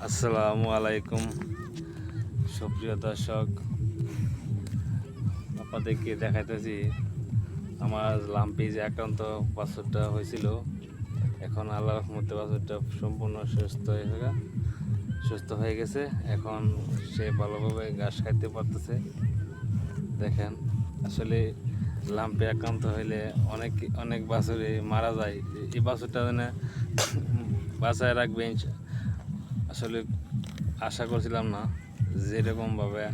আসসালামু আলাইকুম। সুপ্রিয় দর্শক, আপনাদেরকে দেখাইতেছি, আমার লাম্পি যে আক্রান্ত বাছুরটা হয়েছিল, এখন আল্লাহ মধ্যে বাছুরটা সম্পূর্ণ সুস্থ হয়ে সুস্থ হয়ে গেছে। এখন সে ভালোভাবে ঘাস খাইতে পারতেছে। দেখেন, আসলে লাম্পে আক্রান্ত হইলে অনেক অনেক বাছুরে মারা যায়। এই বাছুরটা যেন বাসায় রাখবে, ইনশা- আসলে আশা করছিলাম না যেরকমভাবে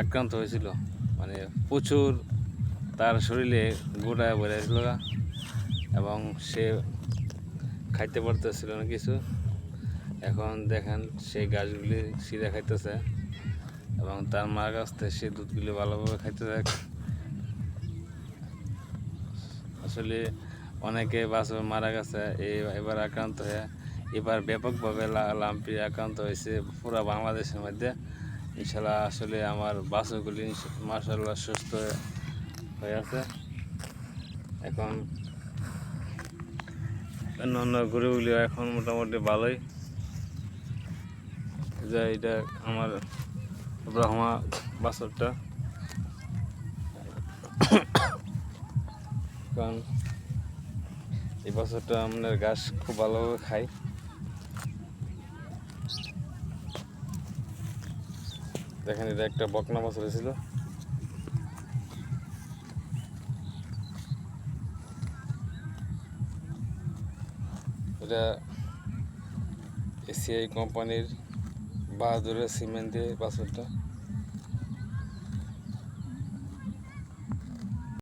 আক্রান্ত হয়েছিল। মানে প্রচুর তার শরীরে গোটায় বেড়েছিল এবং সে খাইতে পারতেছিল না কিছু। এখন দেখেন সেই গাছগুলি সিরে খাইতেছে এবং তার মার কাছ থেকে সে দুধগুলি ভালোভাবে খাইতে খাইতেছে আসলে অনেকে বাছর মারা গেছে এবার আক্রান্ত হয়ে এবার ব্যাপকভাবে লাম্পি আক্রান্ত হয়েছে পুরো বাংলাদেশের মধ্যে। ইনশাল্লাহ আসলে আমার বাছরগুলি মার্শাল্লাহ সুস্থ হয়ে- আছে। এখন অন্য অন্য গরুগুলিও এখন মোটামুটি ভালোই। যে এটা আমার ব্রহ্মা বাছরটা। কারণ এই বছরটা আমাদের ঘাস খুব ভালোভাবে খাই দেখেন এটা একটা বকনা মাছ রয়েছিল। এটা এসিআই কোম্পানির বাহাদুরের সিমেন্ট দিয়ে বাছরটা।